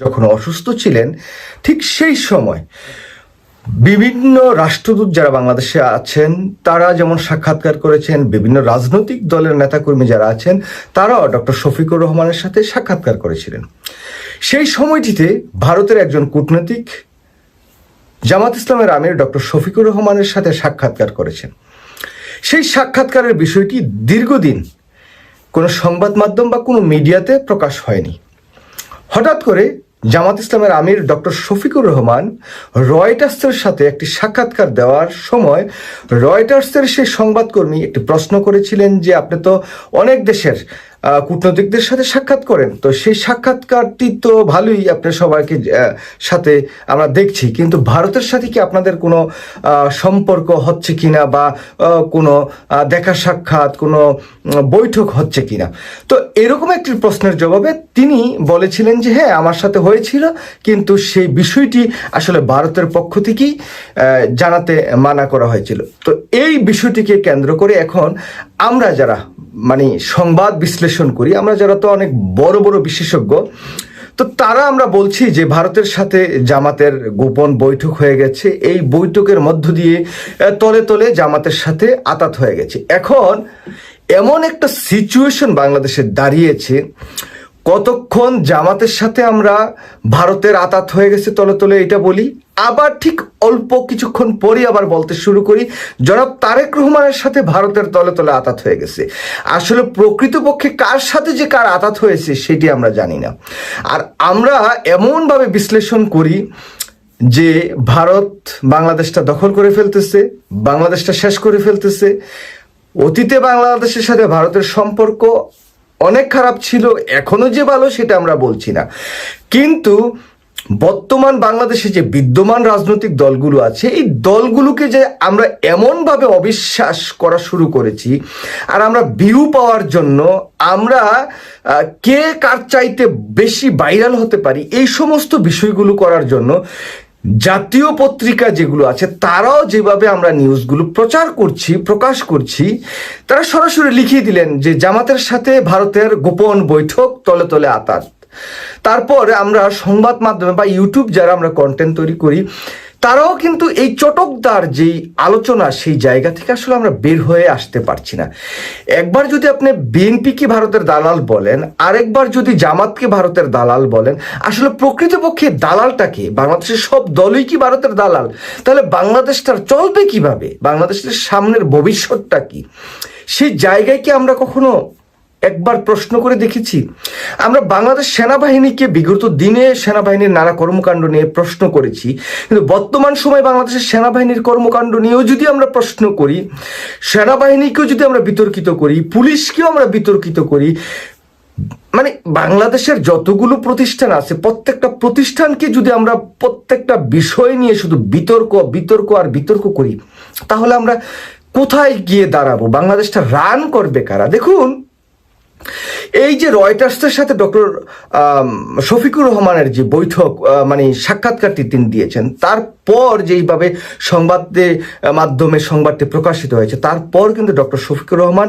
যখন অসুস্থ ছিলেন, ঠিক সেই সময় বিভিন্ন রাষ্ট্রদূত যারা বাংলাদেশে আছেন, তারা যেমন সাক্ষাৎকার করেছেন, বিভিন্ন রাজনৈতিক দলের নেতাকর্মী যারা আছেন, তারাও ডক্টর শফিকুর রহমানের সাথে সাক্ষাৎকার করেছিলেন। সেই সময়টিতে ভারতের একজন কূটনৈতিক জামাত ইসলামের আমির ডক্টর শফিকুর রহমানের সাথে সাক্ষাৎকার করেছেন। সেই সাক্ষাৎকারের বিষয়টি দীর্ঘদিন কোনো সংবাদ মাধ্যম বা কোনো মিডিয়াতে প্রকাশ হয়নি। হঠাৎ করে জামাত ইসলামের আমির ডক্টর শফিকুর রহমান রয়টার্সের সাথে একটি সাক্ষাৎকার দেওয়ার সময় রয়টার্সের সেই সংবাদকর্মী একটি প্রশ্ন করেছিলেন যে, আপনি তো অনেক দেশের কূটনৈতিকদের সাথে সাক্ষাৎ করেন। তো সেই সাক্ষাৎকারটি তো ভালোই আপনার সবাইকে সাথে আমরা দেখছি। কিন্তু ভারতের সাথে কি আপনাদের কোনো সম্পর্ক হচ্ছে কিনা বা কোনো দেখা সাক্ষাৎ, কোনো বৈঠক হচ্ছে কিনা? তো এরকম একটি প্রশ্নের জবাবে তিনি বলেছিলেন যে হ্যাঁ আমার সাথে হয়েছিল, কিন্তু সেই বিষয়টি আসলে ভারতের পক্ষ থেকেই জানাতে মানা করা হয়েছিল। তো এই বিষয়টিকে কেন্দ্র করে এখন আমরা যারা মানে সংবাদ বিশ্লেষণ করি, আমরা যারা তো অনেক বড় বড় বিশেষজ্ঞ, তো তারা আমরা বলছি যে ভারতের সাথে জামাতের গোপন বৈঠক হয়ে গেছে। এই বৈঠকের মধ্য দিয়ে তলে তলে জামাতের সাথে আতাত হয়ে গেছে। এখন এমন একটা সিচুয়েশন বাংলাদেশে দাঁড়িয়েছে কতক্ষণ জামাতের সাথে আমরা ভারতের আতাত হয়ে গেছে তলে তলে এটা বলি? আবার ঠিক অল্প কিছুক্ষণ পরই আবার বলতে শুরু করি, জনাব তারেক রহমানের সাথে ভারতের তলে তলে আতাত হয়ে গেছে। আসলে প্রকৃতপক্ষে কার সাথে যে কার আতাত হয়েছে সেটি আমরা জানি না। আর আমরা এমনভাবে বিশ্লেষণ করি যে ভারত বাংলাদেশটা দখল করে ফেলতেছে, বাংলাদেশটা শেষ করে ফেলতেছে। অতীতে বাংলাদেশের সাথে ভারতের সম্পর্ক অনেক খারাপ ছিল, এখনও যে ভালো সেটা আমরা বলছি না। কিন্তু বর্তমান বাংলাদেশে যে বিদ্যমান রাজনৈতিক দলগুলো আছে, এই দলগুলোকে যে আমরা এমনভাবে অবিশ্বাস করা শুরু করেছি আর আমরা ভিউ পাওয়ার জন্য আমরা কে কার চাইতে বেশি ভাইরাল হতে পারি, এই সমস্ত বিষয়গুলো করার জন্য জাতীয় পত্রিকা যেগুলো আছে, তারাও যেভাবে আমরা নিউজগুলো প্রচার করছি, প্রকাশ করছি, তারা সরাসরি লিখিয়ে দিলেন যে জামাতের সাথে ভারতের গোপন বৈঠক তলে তলে আতাত। তারপর আমরা সংবাদ মাধ্যমে বা ইউটিউব যারা আমরা কন্টেন্ট তৈরি করি তারাও কিন্তু এই চটকদার যেই আলোচনা, সেই জায়গা থেকে আসলে আমরা বের হয়ে আসতে পারছি না। একবার যদি আপনি বিএনপিকে ভারতের দালাল বলেন, আরেকবার যদি জামাতকে ভারতের দালাল বলেন, আসলে প্রকৃতপক্ষে দালালটাকে, বাংলাদেশের সব দলই কি ভারতের দালাল? তাহলে বাংলাদেশটার চলবে কীভাবে? বাংলাদেশের সামনের ভবিষ্যৎটা কি? সেই জায়গায় কি আমরা কখনো একবার প্রশ্ন করে দেখেছি। আমরা বাংলাদেশ সেনাবাহিনীকে বিগত দিনে সেনাবাহিনীর নানা কর্মকাণ্ড নিয়ে প্রশ্ন করেছি। কিন্তু বর্তমান সময় বাংলাদেশের সেনাবাহিনীর কর্মকাণ্ড নিয়েও যদি আমরা প্রশ্ন করি, সেনাবাহিনীকেও যদি আমরা বিতর্কিত করি, পুলিশকেও আমরা বিতর্কিত করি মানে বাংলাদেশের যতগুলো প্রতিষ্ঠান আছে, প্রত্যেকটা প্রতিষ্ঠানকে যদি আমরা প্রত্যেকটা বিষয় নিয়ে শুধু বিতর্ক বিতর্ক আর বিতর্ক করি, তাহলে আমরা কোথায় গিয়ে দাঁড়াবো? বাংলাদেশটা রান করবে কারা? দেখুন এই যে রয়টার্সের সাথে ডক্টর শফিকুর রহমানের যে বৈঠক মানে সাক্ষাৎকারটি তিনি দিয়েছেন, তারপর যেইভাবে সংবাদের মাধ্যমে সংবাদটি প্রকাশিত হয়েছে, তারপর কিন্তু ডক্টর শফিকুর রহমান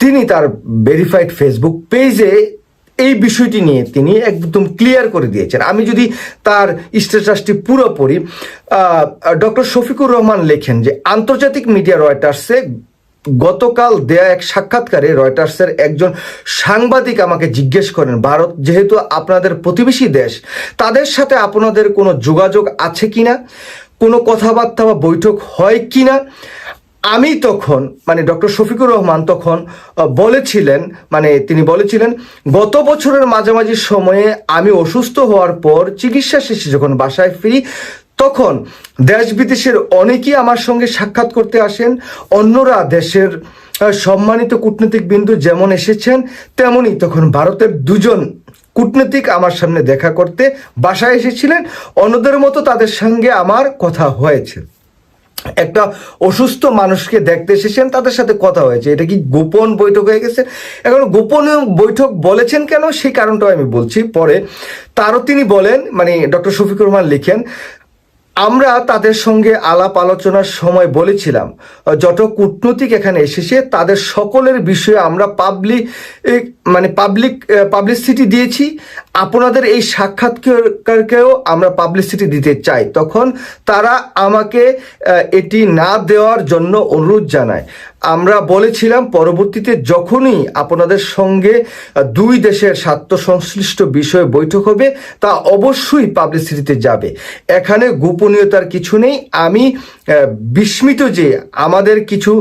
তিনি তার ভেরিফাইড ফেসবুক পেজে এই বিষয়টি নিয়ে তিনি একদম ক্লিয়ার করে দিয়েছেন। আমি যদি তার স্ট্যাটাসটি পুরোপুরি ডক্টর শফিকুর রহমান লেখেন যে, আন্তর্জাতিক মিডিয়া রয়টার্সে গতকাল দেয়া এক সাক্ষাৎকারে রয়টার্সের একজন সাংবাদিক আমাকে জিজ্ঞেস করেন, ভারত যেহেতু আপনাদের প্রতিবেশী দেশ, তাদের সাথে আপনাদের কোনো যোগাযোগ আছে কি না কোনো কথাবার্তা বা বৈঠক হয় কি না আমি তখন মানে ডক্টর শফিকুর রহমান তখন বলেছিলেন মানে তিনি বলেছিলেন, গত বছরের মাঝামাঝি সময়ে আমি অসুস্থ হওয়ার পর চিকিৎসা শেষে যখন বাসায় ফিরি তখন দেশ বিদেশের অনেকেই আমার সঙ্গে সাক্ষাৎ করতে আসেন, অন্যরা দেশের সম্মানিত কূটনীতিক বিন্দু যেমন এসেছেন তেমনই তখন ভারতের দুজন কূটনীতিক আমার সামনে দেখা করতে বাসায় এসেছিলেন। অন্যদের মতো তাদের সঙ্গে আমার কথা হয়েছে। একটা অসুস্থ মানুষকে দেখতে এসেছেন, তাদের সাথে কথা হয়েছে। এটা কি গোপন বৈঠক হয়ে গেছে? এখন গোপনীয় বৈঠক বলেছেন কেন? সেই কারণটাও আমি বলছি। পরে তারও তিনি বলেন মানে ডক্টর শফিকুর রহমান লিখেন আমরা তাদের সঙ্গে আলাপ আলোচনার সময় বলেছিলাম, যত কূটনৈতিক এখানে এসেছে, তাদের সকলের বিষয়ে আমরা পাবলিক মানে পাবলিক পাবলিসিটি দিয়েছি। আপনাদের এই সাক্ষাৎকারকেও আমরা পাবলিসিটি দিতে চাই। তখন তারা আমাকে এটি না দেওয়ার জন্য অনুরোধ জানায়। আমরা বলেছিলাম পরবর্তীতে যখনই আপনাদের সঙ্গে দুই দেশের স্বার্থ সংশ্লিষ্ট বিষয়ে বৈঠক হবে, তা অবশ্যই পাবলিসিটিতে যাবে। এখানে গোপনীয়তার কিছু নেই। আমি বিস্মিত যে আমাদের কিছু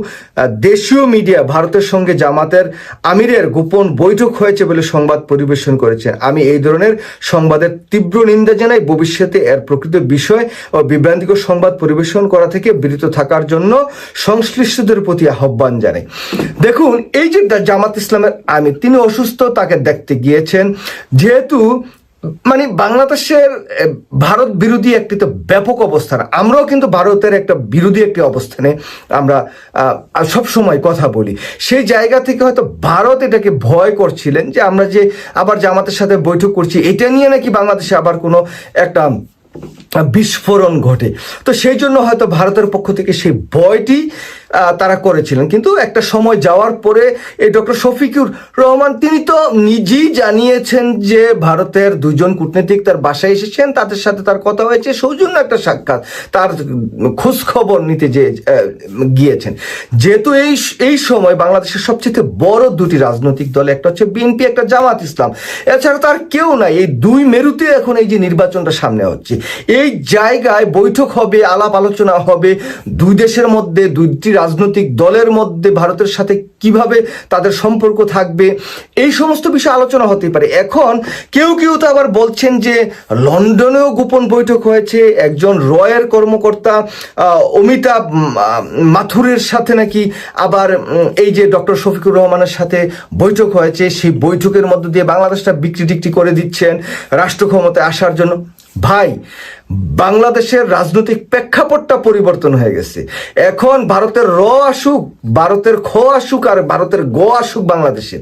দেশীয় মিডিয়া ভারতের সঙ্গে জামাতের আমিরের গোপন বৈঠক হয়েছে বলে সংবাদ পরিবেশন করেছেন। আমি এই ধরনের সংবাদের তীব্র নিন্দা জানাই। ভবিষ্যতে এর প্রকৃত বিষয় ও বিভ্রান্তিকর সংবাদ পরিবেশন করা থেকে বিরত থাকার জন্য সংশ্লিষ্টদের প্রতি আহ্বান জানাই। দেখুন, এই যে জামাত ইসলামের আমির, তিনি অসুস্থ, তাকে দেখতে গিয়েছেন। যেহেতু মানে বাংলাদেশের ভারত বিরোধী একটি তো ব্যাপক অবস্থান। আমরাও কিন্তু ভারতের একটা বিরোধী একটি অবস্থানে আমরা সব সময় কথা বলি। সেই জায়গা থেকে হয়তো ভারত এটাকে ভয় করছিলেন যে আমরা যে আবার জামাতের সাথে বৈঠক করছি, এটা নিয়ে নাকি বাংলাদেশে আবার কোনো একটা বিস্ফোরণ ঘটে। তো সেই জন্য হয়তো ভারতের পক্ষ থেকে সেই ভয়টি তারা করেছিলেন। কিন্তু একটা সময় যাওয়ার পরে এই ডক্টর শফিকুর রহমান, তিনি তো নিজেই জানিয়েছেন যে ভারতের দুজন কূটনীতিক তার বাসায় এসেছেন, তাদের সাথে তার কথা হয়েছে, সৌজন্য একটা সাক্ষাৎ, তার খোঁজ খবর নিতে যে গিয়েছেন। যেহেতু এই এই সময় বাংলাদেশের সবচেয়ে বড় দুটি রাজনৈতিক দল, একটা হচ্ছে বিএনপি, একটা জামাত ইসলাম। এছাড়া তার কেউ নাই, এই দুই মেরুতে এখন এই যে নির্বাচনটা সামনে হচ্ছে। এই জায়গায় বৈঠক হবে, আলাপ আলোচনা হবে, দুই দেশের মধ্যে দুইটি রাজনৈতিক দলের মধ্যে ভারতের সাথে কীভাবে তাদের সম্পর্ক থাকবে, এই সমস্ত বিষয়ে আলোচনা হতে পারে। এখন কেউ কেউ তো আবার বলছেন যে লন্ডনেও গোপন বৈঠক হয়েছে, একজন রয়ের কর্মকর্তা অমিতাভ মাথুরের সাথে নাকি আবার এই যে ডক্টর শফিকুর রহমানের সাথে বৈঠক হয়েছে, সেই বৈঠকের মধ্য দিয়ে বাংলাদেশটা বিক্রি টিক্রি করে দিচ্ছেন রাষ্ট্র ক্ষমতায় আসার জন্য। ভাই, বাংলাদেশের রাজনৈতিক প্রেক্ষাপটটা পরিবর্তন হয়ে গেছে। এখন ভারতের র আসুক, ভারতের খ আসুক আর ভারতের গ আসুক বাংলাদেশে।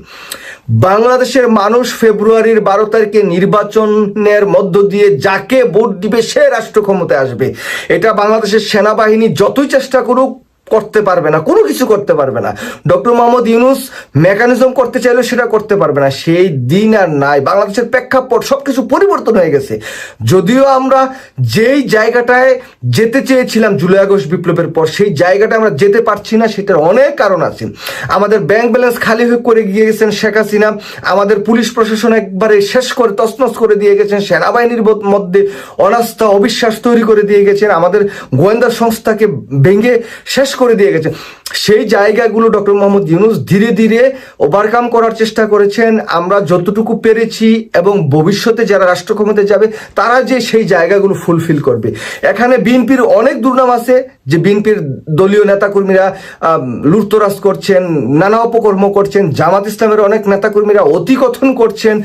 বাংলাদেশের মানুষ ফেব্রুয়ারির বারো তারিখে নির্বাচনের মধ্য দিয়ে যাকে ভোট দিবে সে রাষ্ট্র ক্ষমতায় আসবে। এটা বাংলাদেশের সেনাবাহিনী যতই চেষ্টা করুক করতে পারবে না, কোনো কিছু করতে পারবে না। ডক্টর মোহাম্মদ ইউনুস মেকানিজম করতে চাইলেও সেটা করতে পারবে না। সেই দিন আর নাই। বাংলাদেশের প্রেক্ষাপট সব কিছু পরিবর্তন হয়ে গেছে। যদিও আমরা যেই জায়গাটায় যেতে চেয়েছিলাম জুলাই আগস্ট বিপ্লবের পর, সেই জায়গাটা আমরা যেতে পারছি না, সেটার অনেক কারণ আছে। আমাদের ব্যাংক ব্যালেন্স খালি হয়ে করে গিয়ে গেছেন শেখ হাসিনা। আমাদের পুলিশ প্রশাসন একবারে শেষ করে, তছনছ করে দিয়ে গেছেন। সেনাবাহিনীর মধ্য- মধ্যে অনাস্থা, অবিশ্বাস তৈরি করে দিয়ে গেছেন। আমাদের গোয়েন্দা সংস্থাকে ভেঙে শেষ করে দিয়ে গেছেন সেই জায়গাগুলো ডক্টর মোহাম্মদ ইউনুস ধীরে ধীরে ওভারকাম করার চেষ্টা করেছেন। আমরা যতটুকু পেরেছি এবং ভবিষ্যতে যারা রাষ্ট্র ক্ষমতায় যাবে, তারা যে সেই জায়গাগুলো ফুলফিল করবে। এখানে বিএনপির অনেক দুর্নাম আছে যে বিএনপির দলীয় নেতাকর্মীরা লুটতরাজ করছেন, নানা অপকর্ম করছেন, জামাত ইসলামের অনেক নেতাকর্মীরা অতিকথন করছেন।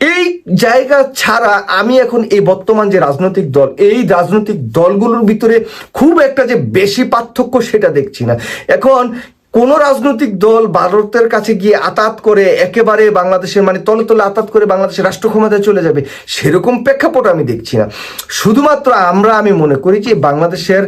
এই জায়গা ছাড়া আমি এখন এই বর্তমান যে রাজনৈতিক দল, এই রাজনৈতিক দলগুলোর ভিতরে খুব একটা যে বেশি পার্থক্য সেটা দেখছি না। এখন কোন রাজনৈতিক দল ভারতের কাছে গিয়ে আতাত করে একেবারে বাংলাদেশের মানে তলে তলে আতাত করে বাংলাদেশের রাষ্ট্র ক্ষমতায় চলে যাবে, সেরকম প্রেক্ষাপট আমি দেখছি না। শুধুমাত্র আমরা আমি মনে করি যে বাংলাদেশের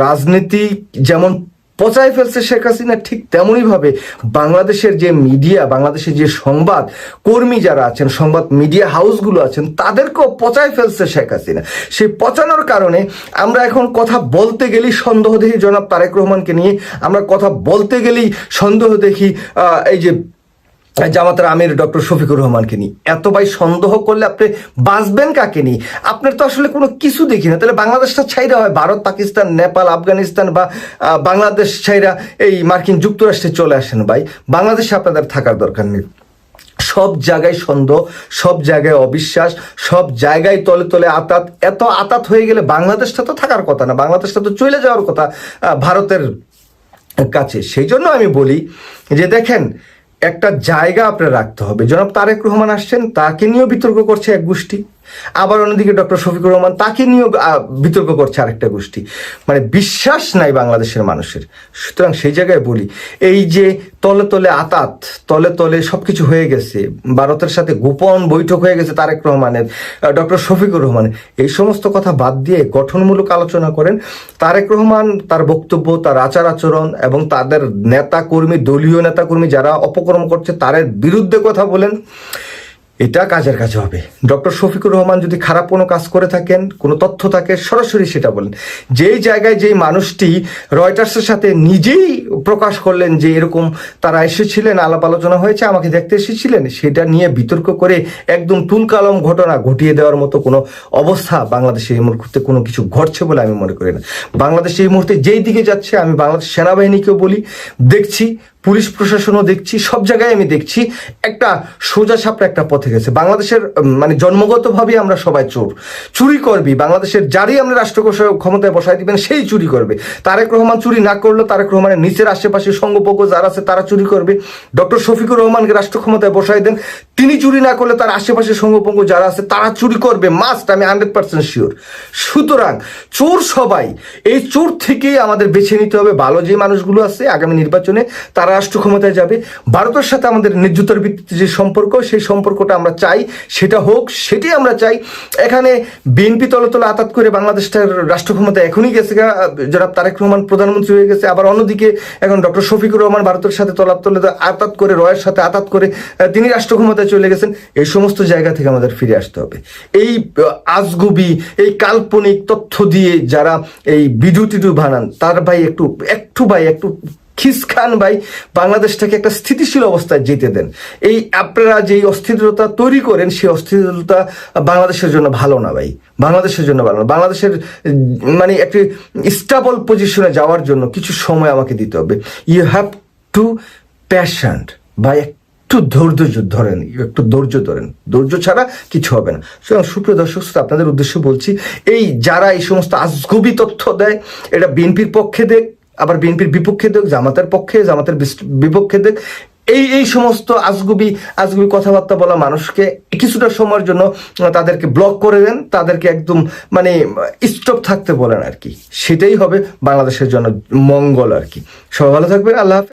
রাজনীতি যেমন পচায় ফেলছে শেখ হাসিনা ঠিক তেমনই ভাবে বাংলাদেশের যে মিডিয়া, বাংলাদেশের যে সংবাদ কর্মী যারা আছেন, সংবাদ মিডিয়া হাউসগুলো আছেন, তাদেরকেও পচায় ফেলছে শেখ হাসিনা। সেই পচানোর কারণে আমরা এখন কথা বলতে গেলেই সন্দেহ দেখি জনাব তারেক রহমানকে নিয়ে আমরা কথা বলতে গেলেই সন্দেহ দেখি এই যে জামাতের আমির ডক্টর শফিকুর রহমানকে নিয়ে। এত ভাই সন্দেহ করলে আপনি বাঁচবেন কাকে নিয়ে? আপনার তো আসলে কোনো কিছু দেখি না। তাহলে বাংলাদেশটা ছাইরা হয়। ভারত, পাকিস্তান, নেপাল, আফগানিস্তান বা বাংলাদেশ ছাইরা এই মার্কিন যুক্তরাষ্ট্রে চলে আসেন ভাই। বাংলাদেশে আপনাদের থাকার দরকার নেই। সব জায়গায় সন্দেহ, সব জায়গায় অবিশ্বাস, সব জায়গায় তলে তলে আতাত। এত আতাত হয়ে গেলে বাংলাদেশটা তো থাকার কথা না। বাংলাদেশটা তো চলে যাওয়ার কথা ভারতের কাছে। সেই জন্য আমি বলি যে দেখেন একটা জায়গা আপনার রাখতে হবে। জনাব তারেক রহমান আসছেন, তাকে নিয়েও বিতর্ক করছে এক গোষ্ঠী। আবার অন্যদিকে ডক্টর শফিকুর রহমান তাকে নিয়েও বিতর্ক করছে আরেকটা গোষ্ঠী। মানে বিশ্বাস নাই বাংলাদেশের মানুষের। সুতরাং সেই জায়গায় বলি, এই যে তলে তলে আতাত, তলে তলে সবকিছু হয়ে গেছে, ভারতের সাথে গোপন বৈঠক হয়ে গেছে তারেক রহমানের ডক্টর শফিকুর রহমানের এই সমস্ত কথা বাদ দিয়ে গঠনমূলক আলোচনা করেন তারেক রহমান, তার বক্তব্য, তার আচার আচরণ এবং তাদের নেতা কর্মী দলীয় নেতা কর্মী যারা অপকর্ম করছে, তাদের বিরুদ্ধে কথা বলেন। এটা কাজের কাজ হবে। ডক্টর শফিকুর রহমান যদি খারাপ কোনো কাজ করে থাকেন, কোনো তথ্য থাকে, সরাসরি সেটা বলেন। যেই জায়গায় যেই মানুষটি রয়টার্সের সাথে নিজেই প্রকাশ করলেন যে এরকম তারা এসেছিলেন, আলাপ আলোচনা হয়েছে, আমাকে দেখতে এসেছিলেন, সেটা নিয়ে বিতর্ক করে একদম তুলকালম ঘটনা ঘটিয়ে দেওয়ার মতো কোনো অবস্থা বাংলাদেশে এই মুহূর্তে কোনো কিছু ঘটছে বলে আমি মনে করি না। বাংলাদেশ এই মুহূর্তে যেই দিকে যাচ্ছে, আমি বাংলাদেশ সেনাবাহিনীকেও বলি, দেখছি পুলিশ প্রশাসনও দেখছি, সব জায়গায় আমি দেখছি, একটা সোজা সাপটা একটা পথে গেছে। বাংলাদেশের মানে জন্মগতভাবেই আমরা সবাই চোর। চুরি করবি, বাংলাদেশের যারই আমরা রাষ্ট্র ক্ষমতায় বসাই দিবেন, সেই চুরি করবে। তারেক রহমান চুরি না করলেও তারেক রহমানের নিচের আশেপাশে সঙ্গপক্ষ যারা আছে তারা চুরি করবে। ডক্টর শফিকুর রহমানকে রাষ্ট্র ক্ষমতায় বসাই দেন, তিনি চুরি না করলে তার আশেপাশে সঙ্গপক্ষ যারা আছে তারা চুরি করবে মাস্ট আমি হান্ড্রেড পার্সেন্ট শিওর সুতরাং চোর সবাই, এই চোর থেকেই আমাদের বেছে নিতে হবে ভালো যে মানুষগুলো আছে, আগামী নির্বাচনে তারা রাষ্ট্র ক্ষমতায় যাবে। ভারতের সাথে আমাদের ন্যায্যতার ভিত্তিতে যে সম্পর্ক, সেই সম্পর্কটা আমরা চাই, সেটা হোক সেটি আমরা চাই। এখানে বিএনপি তলে তলে আতাত করে বাংলাদেশটার রাষ্ট্র ক্ষমতা এখনই গেছে জনাব তারেক রহমান প্রধানমন্ত্রী হয়ে গেছে। আবার অন্যদিকে এখন ডক্টর শফিকুর রহমান ভারতের সাথে তলাপ তলে আতাত করে, রয়ের সাথে আতাত করে তিনি রাষ্ট্র ক্ষমতায় চলে গেছেন। এই সমস্ত জায়গা থেকে আমাদের ফিরে আসতে হবে। এই আজগুবি, এই কাল্পনিক তথ্য দিয়ে যারা এই ভিডিও টিডিও বানান, তার ভাই একটু একটু ভাই, একটু খিসখান ভাই বাংলাদেশটাকে একটা স্থিতিশীল অবস্থায় যেতে দেন। এই আপনারা যে অস্থিরতা তৈরি করেন, সেই অস্থিরতা বাংলাদেশের জন্য ভালো না ভাই। বাংলাদেশের জন্য ভালো না। বাংলাদেশের মানে একটি স্টাবল পজিশনে যাওয়ার জন্য কিছু সময় আমাকে দিতে হবে। ইউ হ্যাভ টু প্যাশন্ট বা একটু ধৈর্য ধরেন, একটু ধৈর্য ধরেন। ধৈর্য ছাড়া কিছু হবে না। সুতরাং সুপ্রিয় দর্শক আপনাদের উদ্দেশ্যে বলছি, এই যারা এই সমস্ত আজগবি তথ্য দেয়, এটা বিএনপির পক্ষে দেখ আবার বিএনপির বিপক্ষে দেখ, জামাতের পক্ষে, জামাতের বিপক্ষে দেখ, এই এই সমস্ত আজগুবি আজগুবি কথাবার্তা বলা মানুষকে কিছুটা সময়ের জন্য তাদেরকে ব্লক করে দেন, তাদেরকে একদম মানে স্টপ থাকতে বলেন আর কি সেটাই হবে বাংলাদেশের জন্য মঙ্গল আর কি সবাই ভালো থাকবেন, আল্লাহ।